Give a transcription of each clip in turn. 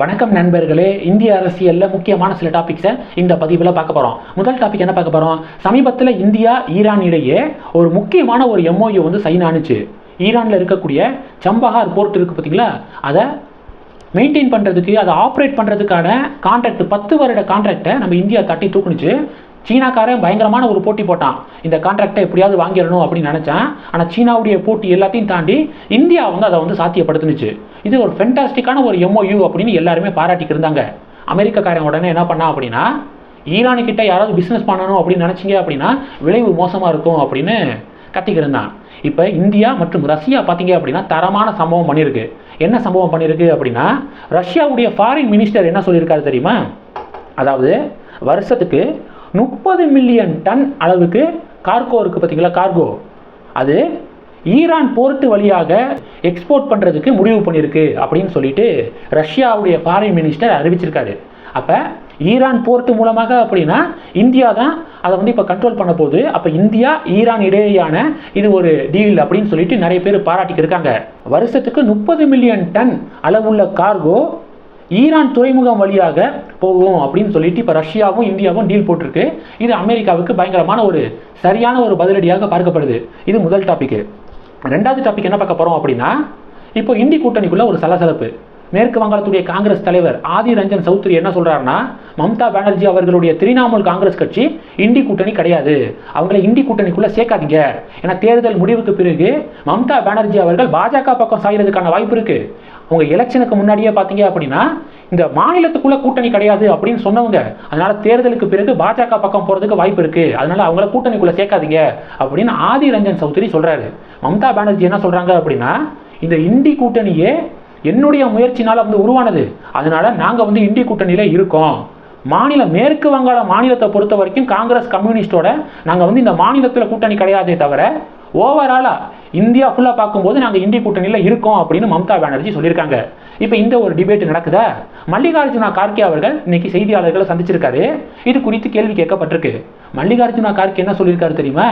வணக்கம் நண்பர்களே இந்திய அரசியலில் முக்கியமான சில டாபிக்ஸை இந்த பதிவில் பார்க்க போகிறோம் முதல் டாபிக் என்ன பார்க்க போகிறோம் சமீபத்தில் இந்தியா ஈரான் இடையே ஒரு முக்கியமான ஒரு எம்ஓயு வந்து சைன் ஆனுச்சு. ஈரானில் இருக்கக்கூடிய சம்பஹார் போர்ட் இருக்குது பார்த்தீங்களா? அதை மெயின்டைன் பண்ணுறதுக்கு அதை ஆப்ரேட் பண்ணுறதுக்கான கான்ட்ராக்ட் பத்து வருட கான்ட்ராக்டை நம்ம இந்தியா தட்டி தூக்குனுச்சு. சீனாக்காரன் பயங்கரமான ஒரு போட்டி போட்டான். இந்த கான்ட்ராக்டை எப்படியாவது வாங்கிடணும் அப்படின்னு நினச்சேன். ஆனால் சீனாவுடைய போட்டி எல்லாத்தையும் தாண்டி இந்தியா வந்து அதை வந்து சாத்தியப்படுத்துனுச்சு. இது ஒரு ஃபென்டாஸ்டிக்கான ஒரு எம்ஓயு அப்படின்னு எல்லாருமே பாராட்டிக்கு இருந்தாங்க. அமெரிக்கக்காரன் உடனே என்ன பண்ணா அப்படின்னா ஈரானுக்கிட்ட யாராவது பிஸ்னஸ் பண்ணணும் அப்படின்னு நினச்சிங்க அப்படின்னா விளைவு மோசமாக இருக்கும் அப்படின்னு கத்திக்கிருந்தான் இப்போ இந்தியா மற்றும் ரஷ்யா பார்த்தீங்க அப்படின்னா தரமான சம்பவம் பண்ணியிருக்கு. என்ன சம்பவம் பண்ணியிருக்கு அப்படின்னா ரஷ்யாவுடைய ஃபாரின் மினிஸ்டர் என்ன சொல்லியிருக்காரு தெரியுமா? அதாவது வருஷத்துக்கு முப்பது மில்லியன் டன் அளவுக்கு கார்கோ இருக்குது பார்த்தீங்களா? கார்கோ அது ஈரான் போர்ட்டு வழியாக எக்ஸ்போர்ட் பண்ணுறதுக்கு முடிவு பண்ணியிருக்கு அப்படின்னு சொல்லிட்டு ரஷ்யாவுடைய ஃபாரின் மினிஸ்டர் அறிவிச்சிருக்காரு. அப்போ ஈரான் போர்ட்டு மூலமாக அப்படின்னா இந்தியா தான் அதை வந்து இப்போ கண்ட்ரோல் பண்ண போகுது. அப்போ இந்தியா ஈரான் இடையேயான இது ஒரு டீல் அப்படின்னு சொல்லிட்டு நிறைய பேர் பாராட்டிக்கு இருக்காங்க. வருஷத்துக்கு முப்பது மில்லியன் டன் அளவுள்ள கார்கோ ஈரான் துறைமுகம் வழியாக போகும் அப்படின்னு சொல்லிட்டு இப்போ ரஷ்யாவும் இந்தியாவும் டீல் போட்டிருக்கு. இது அமெரிக்காவுக்கு பயங்கரமான ஒரு சரியான ஒரு பதிலடியாக பார்க்கப்படுது. இது முதல் டாபிக் ரெண்டாவது டாபிக் என்ன பார்க்க போகிறோம் அப்படின்னா இப்போ இந்தி கூட்டணிக்குள்ள ஒரு சலசலப்பு. மேற்கு வங்காளத்துடைய காங்கிரஸ் தலைவர் ஆதி ரஞ்சன் சௌத்ரி என்ன சொல்றாருன்னா மம்தா பானர்ஜி அவர்களுடைய திரிணாமுல் காங்கிரஸ் கட்சி இந்தி கூட்டணி கிடையாது. அவங்களை இந்தி கூட்டணிக்குள்ள சேர்க்காதீங்க. ஏன்னா தேர்தல் முடிவுக்கு பிறகு மம்தா பானர்ஜி அவர்கள் பாஜக பக்கம் சாயிறதுக்கான வாய்ப்பு இருக்கு. உங்க எலெக்ஷனுக்கு முன்னாடியே பார்த்தீங்க அப்படின்னா இந்த மாநிலத்துக்குள்ள கூட்டணி கிடையாது அப்படின்னு சொன்னவங்க அதனால தேர்தலுக்கு பிறகு பாஜக பக்கம் போறதுக்கு வாய்ப்பு இருக்கு. அதனால அவங்கள கூட்டணிக்குள்ள சேர்க்காதீங்க அப்படின்னு ஆதி ரஞ்சன் சௌத்ரி சொல்றாரு. மம்தா பானர்ஜி என்ன சொல்றாங்க அப்படின்னா இந்த இந்தி கூட்டணியே என்னுடைய முயற்சினால வந்து உருவானது. அதனால நாங்க வந்து இந்தி கூட்டணியில இருக்கோம். மாநில மேற்கு வங்காள மாநிலத்தை பொறுத்த வரைக்கும் காங்கிரஸ் கம்யூனிஸ்டோட நாங்கள் வந்து இந்த மாநிலத்தில் கூட்டணி கிடையாதே தவிர ஓவராலாக இந்தியா ஃபுல்லாக பார்க்கும்போது நாங்கள் இந்திய கூட்டணியில் இருக்கோம் அப்படின்னு மம்தா பானர்ஜி சொல்லியிருக்காங்க. இப்போ இந்த ஒரு டிபேட் நடக்குதா? மல்லிகார்ஜுனா கார்கே அவர்கள் இன்னைக்கு செய்தியாளர்களை சந்திச்சிருக்காரு. இது குறித்து கேள்வி கேட்கப்பட்டிருக்கு. மல்லிகார்ஜுனா கார்கே என்ன சொல்லியிருக்காரு தெரியுமா?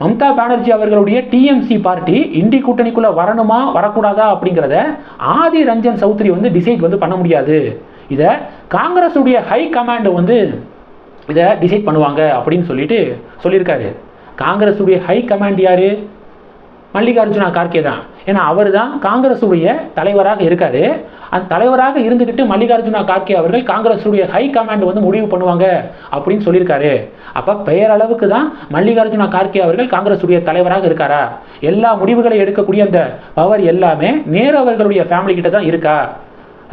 மம்தா பானர்ஜி அவர்களுடைய டிஎம்சி பார்ட்டி இந்தி கூட்டணிக்குள்ளே வரணுமா வரக்கூடாதா அப்படிங்கிறத ஆதி ரஞ்சன் சௌத்ரி வந்து டிசைட் வந்து பண்ண முடியாது. இதை காங்கிரஸுடைய ஹை கமாண்ட் வந்து இதை டிசைட் பண்ணுவாங்க அப்படின்னு சொல்லிட்டு சொல்லியிருக்காரு. காங்கிரஸுடைய ஹை கமாண்ட் யார்? மல்லிகார்ஜுனா கார்கே தான். ஏன்னா அவர் தான் காங்கிரஸுடைய தலைவராக இருக்காரு. அந்த தலைவராக இருந்துக்கிட்டு மல்லிகார்ஜுனா கார்கே அவர்கள் காங்கிரஸுடைய ஹை கமாண்ட் வந்து முடிவு பண்ணுவாங்க அப்படின்னு சொல்லியிருக்காரு. அப்போ பெயரளவுக்கு தான் மல்லிகார்ஜுனா கார்கே அவர்கள் காங்கிரஸுடைய தலைவராக இருக்காரா? எல்லா முடிவுகளை எடுக்கக்கூடிய அந்த பவர் எல்லாமே நேரு அவர்களுடைய ஃபேமிலி கிட்ட தான் இருக்கா?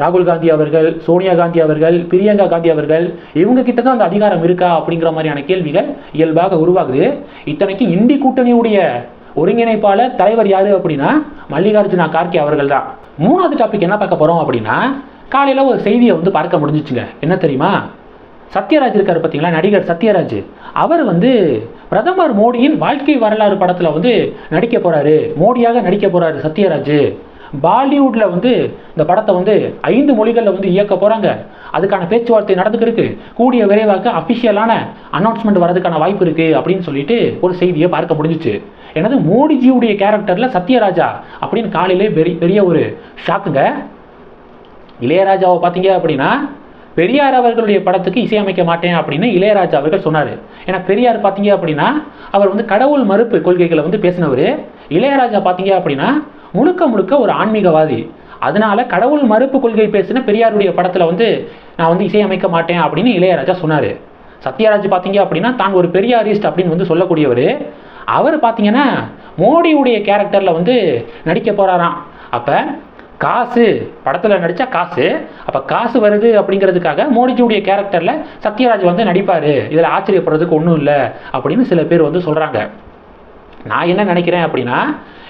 ராகுல் காந்தி அவர்கள் சோனியா காந்தி அவர்கள் பிரியங்கா காந்தி அவர்கள் இவங்க கிட்ட தான் அந்த அதிகாரம் இருக்கா அப்படிங்கிற மாதிரியான கேள்விகள் இயல்பாக உருவாகுது. இத்தனைக்கும் இந்தி கூட்டணியுடைய ஒருங்கிணைப்பாளர் தலைவர் யாரு அப்படின்னா மல்லிகார்ஜுனா கார்கே அவர்கள் தான். மூணாவது டாபிக் என்ன பார்க்க போறோம் அப்படின்னா காலையில் ஒரு செய்தியை வந்து பார்க்க முடிஞ்சிச்சுங்க. என்ன தெரியுமா? சத்யராஜ் இருக்கார் பார்த்தீங்களா நடிகர் சத்யராஜ். அவர் வந்து பிரதமர் மோடியின் வாழ்க்கை வரலாறு படத்தில் வந்து நடிக்க போகிறாரு மோடியாக நடிக்க போகிறாரு சத்யராஜ். பாலிவுட்டில் வந்து இந்த படத்தை வந்து ஐந்து மொழிகளில் வந்து இயக்க போகிறாங்க அதுக்கான பேச்சுவார்த்தை நடந்துக்கிருக்கு கூடிய விரைவாக அஃபிஷியலான அனௌன்ஸ்மெண்ட் வரதுக்கான வாய்ப்பு இருக்குது அப்படின்னு சொல்லிட்டு ஒரு செய்தியை பார்க்க முடிஞ்சிச்சு. எனது மோடிஜியுடைய கேரக்டரில் சத்யராஜா அப்படின்னு காலையிலே பெரிய பெரிய ஒரு ஷாக்குங்க இளையராஜாவை பார்த்தீங்க அப்படின்னா பெரியார் அவர்களுடைய படத்துக்கு இசையமைக்க மாட்டேன் அப்படின்னு இளையராஜா அவர்கள் சொன்னார். ஏன்னா பெரியார் பார்த்தீங்க அப்படின்னா அவர் வந்து கடவுள் மறுப்பு கொள்கைகளை வந்து பேசினவர். இளையராஜா பார்த்தீங்க அப்படின்னா முழுக்க முழுக்க ஒரு ஆன்மீகவாதி. அதனால கடவுள் மறுப்பு கொள்கை பேசின பெரியாருடைய படத்தில் வந்து நான் வந்து இசையமைக்க மாட்டேன் அப்படின்னு இளையராஜா சொன்னார். சத்யராஜ் பார்த்தீங்க அப்படின்னா தான் ஒரு பெரியாரிஸ்ட் அப்படின்னு வந்து சொல்லக்கூடியவர். அவர் பார்த்தீங்கன்னா மோடியுடைய கேரக்டரில் வந்து நடிக்க போகிறாராம் அப்போ காசு படத்தில் நடித்தா காசு. அப்போ காசு வருது அப்படிங்கிறதுக்காக மோடிஜியுடைய கேரக்டரில் சத்யராஜ் வந்து நடிப்பார். இதில் ஆச்சரியப்படுறதுக்கு ஒன்றும் இல்லை அப்படின்னு சில பேர் வந்து சொல்கிறாங்க நான் என்ன நினைக்கிறேன் அப்படின்னா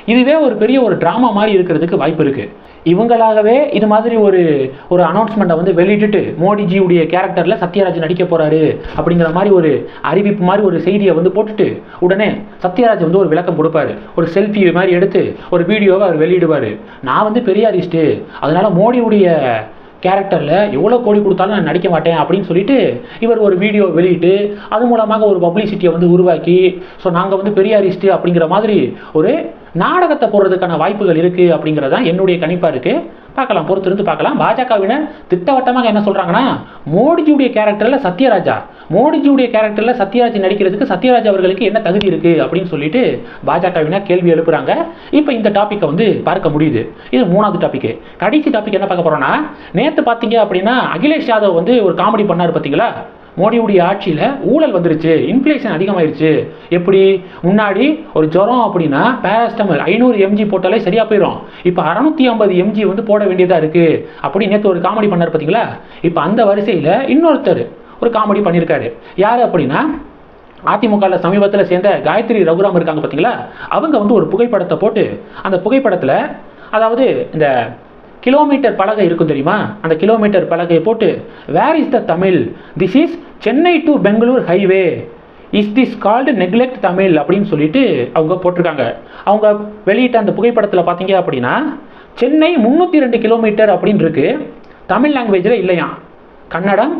இதுவே ஒரு பெரிய ஒரு ட்ராமா மாதிரி இருக்கிறதுக்கு வாய்ப்பு இருக்குது இவங்களாகவே இது மாதிரி ஒரு ஒரு அனௌன்ஸ்மெண்ட்டை வந்து வெளியிட்டுட்டு மோடிஜியுடைய கேரக்டரில் சத்யராஜ் நடிக்க போகிறாரு அப்படிங்கிற மாதிரி ஒரு அறிவிப்பு மாதிரி ஒரு செய்தியை வந்து போட்டுட்டு உடனே சத்யராஜ் வந்து ஒரு விளக்கம் கொடுப்பாரு. ஒரு செல்ஃபி மாதிரி எடுத்து ஒரு வீடியோவை அவர் வெளியிடுவார். நான் வந்து பெரியாரிஸ்ட்டு. அதனால் மோடியுடைய கேரக்டரில் எவ்வளோ கோடி கொடுத்தாலும் நான் நடிக்க மாட்டேன் அப்படின்னு சொல்லிட்டு இவர் ஒரு வீடியோ வெளியிட்டு அது மூலமாக ஒரு பப்ளிசிட்டியை வந்து உருவாக்கி ஸோ நாங்கள் வந்து பெரியாரிஸ்ட்டு அப்படிங்கிற மாதிரி ஒரு நாடகத்தை போடுறதுக்கான வாய்ப்புகள் இருக்குது அப்படிங்கிறது தான் என்னுடைய கணிப்பாக இருக்குது பார்க்கலாம் பொறுத்திருந்து பார்க்கலாம். பாஜகவினர் திட்டவட்டமாக என்ன சொல்கிறாங்கன்னா மோடிஜியுடைய கேரக்டரில் சத்யராஜா மோடிஜியுடைய கேரக்டரில் சத்யராஜ் நடிக்கிறதுக்கு சத்யராஜ் அவர்களுக்கு என்ன தகுதி இருக்கு அப்படின்னு சொல்லிட்டு பாஜகவினர் கேள்வி எழுப்புறாங்க. இப்போ இந்த டாப்பிக்கை வந்து பார்க்க முடியுது. இது மூணாவது டாபிக் கடைசி டாபிக் என்ன பார்க்க போகிறோன்னா நேற்று பார்த்தீங்க அப்படின்னா அகிலேஷ் யாதவ் வந்து ஒரு காமெடி பண்ணார் பார்த்தீங்களா? மோடியுடைய ஆட்சியில் ஊழல் வந்துருச்சு இன்ஃப்ளேஷன் அதிகமாயிருச்சு. எப்படி? முன்னாடி ஒரு ஜுரம் அப்படின்னா பேராஸ்டமல் ஐநூறு எம்ஜி போட்டாலே சரியாக போயிடும் இப்போ அறநூற்றி ஐம்பது எம்ஜி வந்து போட வேண்டியதாக இருக்குது அப்படின்னு நேற்று ஒரு காமெடி பண்ணார் பார்த்தீங்களா இப்போ அந்த வரிசையில் இன்னொருத்தர் ஒரு காமெடி பண்ணியிருக்காரு யார் அப்படின்னா அதிமுகவில் சமீபத்தில் சேர்ந்த காயத்ரி ரகுராம் இருக்காங்க பார்த்தீங்களா அவங்க வந்து ஒரு புகைப்படத்தை போட்டு அந்த புகைப்படத்தில் அதாவது இந்த கிலோமீட்டர் பலகை இருக்கும் தெரியுமா? அந்த கிலோமீட்டர் பலகையை போட்டு where is the Tamil this is Chennai to Bangalore highway is this called neglect Tamil அப்படின்னு சொல்லிட்டு அவங்க போட்டிருக்காங்க. அவங்க வெளியிட்ட அந்த புகைப்படத்தில் பார்த்தீங்க அப்படின்னா சென்னை முந்நூற்றி ரெண்டு கிலோமீட்டர் அப்படின்னு இருக்கு. தமிழ் லாங்குவேஜில் இல்லையா கன்னடம்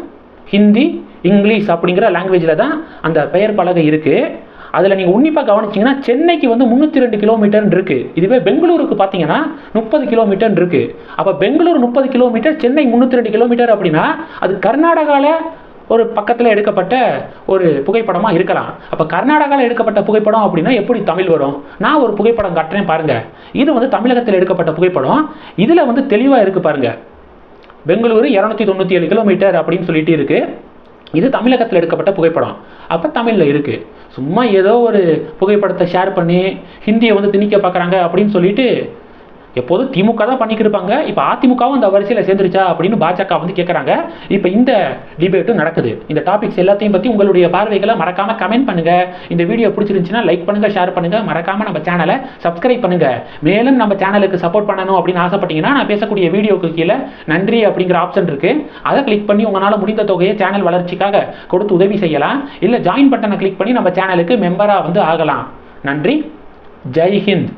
ஹிந்தி இங்கிலீஷ் அப்படிங்கிற லாங்குவேஜில் தான் அந்த பெயர் பலகை இருக்குது அதில் நீங்கள் உன்னிப்பாக கவனிச்சிங்கன்னா சென்னைக்கு வந்து முந்நூற்றி ரெண்டு கிலோமீட்டர் இருக்குது இதுவே பெங்களூருக்கு பார்த்தீங்கன்னா முப்பது கிலோமீட்டர் இருக்குது அப்போ பெங்களூர் முப்பது கிலோமீட்டர் சென்னை முந்நூற்றி ரெண்டு கிலோமீட்டர் அப்படின்னா அது கர்நாடகாவில் ஒரு பக்கத்தில் எடுக்கப்பட்ட ஒரு புகைப்படமாக இருக்கலாம். அப்போ கர்நாடகாவில் எடுக்கப்பட்ட புகைப்படம் அப்படின்னா எப்படி தமிழ் வரும்? நான் ஒரு புகைப்படம் காட்டுறேன் பாருங்கள் இது வந்து தமிழகத்தில் எடுக்கப்பட்ட புகைப்படம். இதில் வந்து தெளிவாக இருக்குது பாருங்க. பெங்களூரு இரநூத்தி தொண்ணூற்றி ஏழு கிலோமீட்டர் அப்படின்னு சொல்லிட்டு இருக்குது இது தமிழகத்தில் எடுக்கப்பட்ட புகைப்படம். அப்போ தமிழில் இருக்குது சும்மா ஏதோ ஒரு புகைப்படத்தை ஷேர் பண்ணி ஹிந்தியை வந்து திணிக்க பார்க்குறாங்க அப்படின்னு சொல்லிட்டு எப்போதும் திமுக தான் பண்ணிக்கிருப்பாங்க இப்போ அதிமுகவும் அந்த வரிசையில் சேர்ந்துருச்சா அப்படின்னு பாஜக வந்து கேட்குறாங்க இப்போ இந்த டிபேட்டும் நடக்குது. இந்த டாபிக்ஸ் எல்லாத்தையும் பற்றி உங்களுடைய பார்வைகளை மறக்காம கமெண்ட் பண்ணுங்க. இந்த வீடியோ பிடிச்சிருந்துச்சுன்னா லைக் பண்ணுங்க ஷேர் பண்ணுங்க. மறக்காம நம்ம சேனலை சப்ஸ்கிரைப் பண்ணுங்க. மேலும் நம்ம சேனலுக்கு சப்போர்ட் பண்ணணும் அப்படின்னு ஆசைப்பட்டீங்கன்னா நான் பேசக்கூடிய வீடியோக்கு கீழே நன்றி அப்படிங்கிற ஆப்ஷன் இருக்கு. அதை கிளிக் பண்ணி உங்களால் முடிந்த தொகையை சேனல் வளர்ச்சிக்காக கொடுத்து உதவி செய்யலாம். இல்லை ஜாயின் பட்டனை கிளிக் பண்ணி நம்ம சேனலுக்கு மெம்பராக வந்து ஆகலாம். நன்றி. ஜெய் ஹிந்த்.